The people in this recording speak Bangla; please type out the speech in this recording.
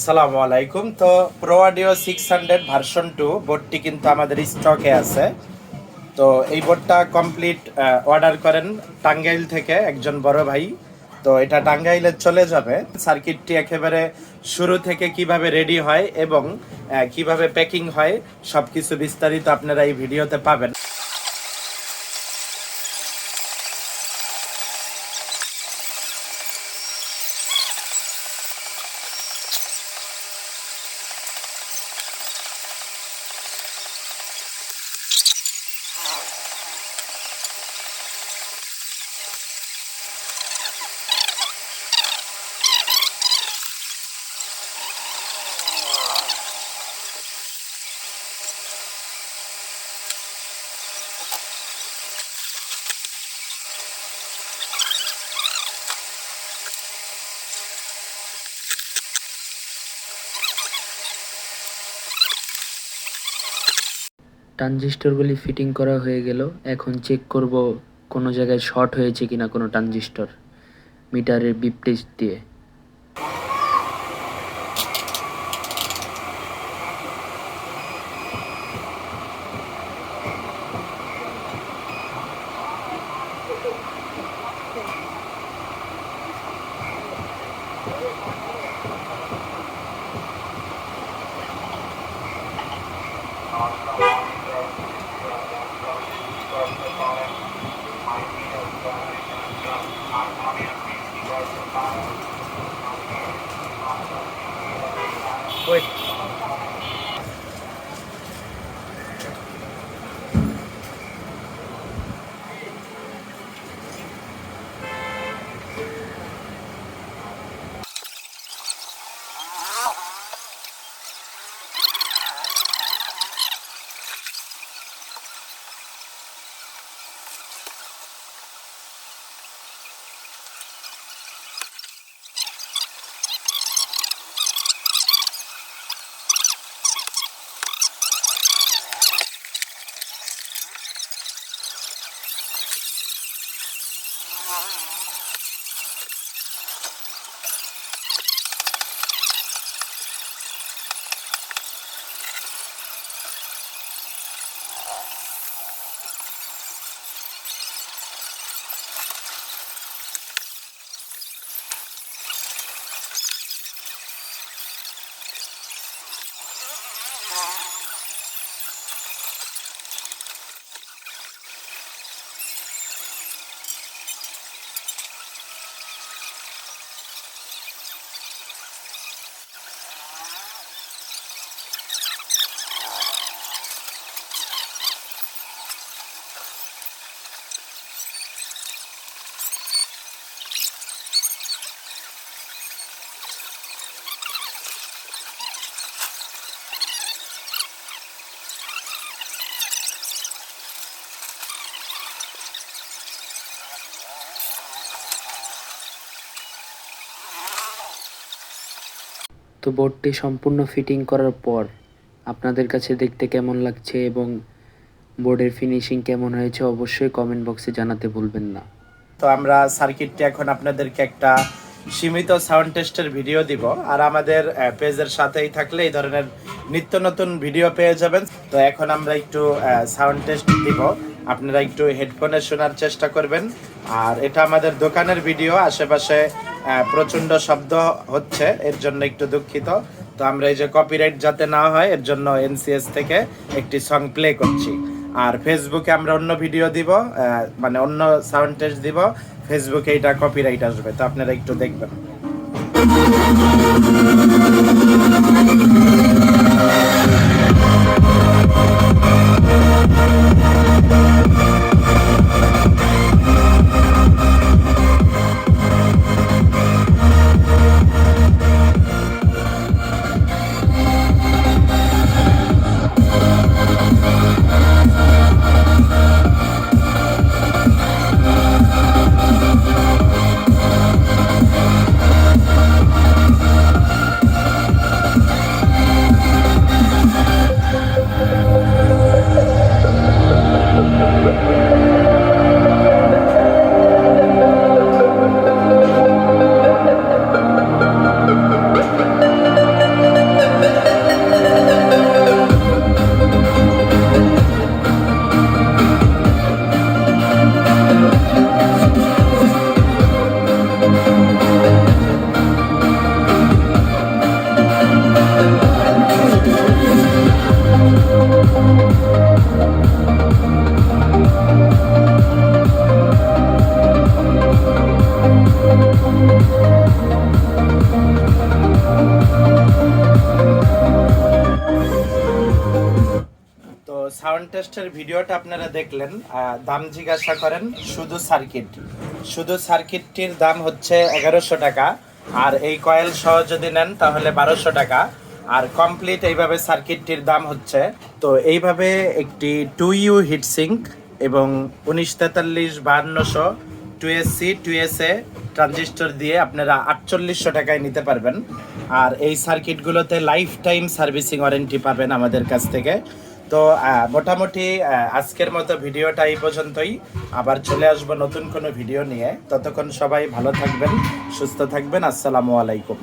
সালামু আলাইকুম। তো pro audio six hundred version two বোর্ডটি কিন্তু আমাদের স্টকে আছে। তো এই বোর্ডটা কমপ্লিট অর্ডার করেন টাঙ্গাইল থেকে একজন বড় ভাই। তো এটা টাঙ্গাইলে চলে যাবে। সার্কিটটি একেবারে শুরু থেকে কীভাবে রেডি হয় এবং কীভাবে প্যাকিং হয় সব কিছু বিস্তারিত আপনারা এই ভিডিওতে পাবেন। ট্রানজিস্টরগুলি ফিটিং করা হয়ে গেল। এখন চেক করব কোনো জায়গায় শর্ট হয়েছে কিনা কোনো ট্রানজিস্টর মিটারের বিপ টেস্ট দিয়ে। 喂 তো বোর্ডটি সম্পূর্ণ ফিটিং করার পর আপনাদের কাছে দেখতে কেমন লাগছে এবং বোর্ডের ফিনিশিং কেমন হয়েছে অবশ্যই কমেন্ট বক্সে জানাতে ভুলবেন না। তো আমরা সার্কিটটি এখন আপনাদেরকে একটা সীমিত সাউন্ড টেস্টের ভিডিও দিব। আর আমাদের পেজের সাথেই থাকলে এই ধরনের নিত্য নতুন ভিডিও পেয়ে যাবেন। তো এখন আমরা একটু সাউন্ড টেস্ট দিব। আপনারা একটু হেডফোনে শোনার চেষ্টা করবেন। আর এটা আমাদের দোকানের ভিডিও আশেপাশে প্রচণ্ড শব্দ হচ্ছে, এর জন্য একটু দুঃখিত। তো আমরা এই যে কপিরাইট যাতে না হয়, এর জন্য এনসিএস থেকে একটি সং প্লে করছি। আর ফেসবুকে আমরা অন্য ভিডিও দিব মানে অন্য সাউন্ড টেস্ট দিব ফেসবুকে এটা কপিরাইট আসবে। তো আপনারা একটু দেখবেন। সাউন্ড টেস্টের ভিডিওটা আপনারা দেখলেন। দাম জিজ্ঞাসা করেন, শুধু সার্কিট শুধু সার্কিটটির দাম হচ্ছে এগারোশো টাকা, আর এই কয়েল সহ যদি নেন তাহলে বারোশো টাকা। আর কমপ্লিট এইভাবে সার্কিটটির দাম হচ্ছে, তো এইভাবে একটি টু ইউ হিটসিঙ্ক এবং উনিশ তেতাল্লিশ বাহান্নশো two S C two S A transistor দিয়ে আপনারা আটচল্লিশশো টাকায় নিতে পারবেন। আর এই সার্কিটগুলোতে লাইফ টাইম সার্ভিসিং ওয়ারেন্টি পাবেন আমাদের কাছ থেকে। তো মোটামুটি আজকের মতো ভিডিওটা এই পর্যন্তই। আবার চলে আসব নতুন কোনো ভিডিও নিয়ে। ততক্ষণ সবাই ভালো থাকবেন, সুস্থ থাকবেন। আসসালামু আলাইকুম।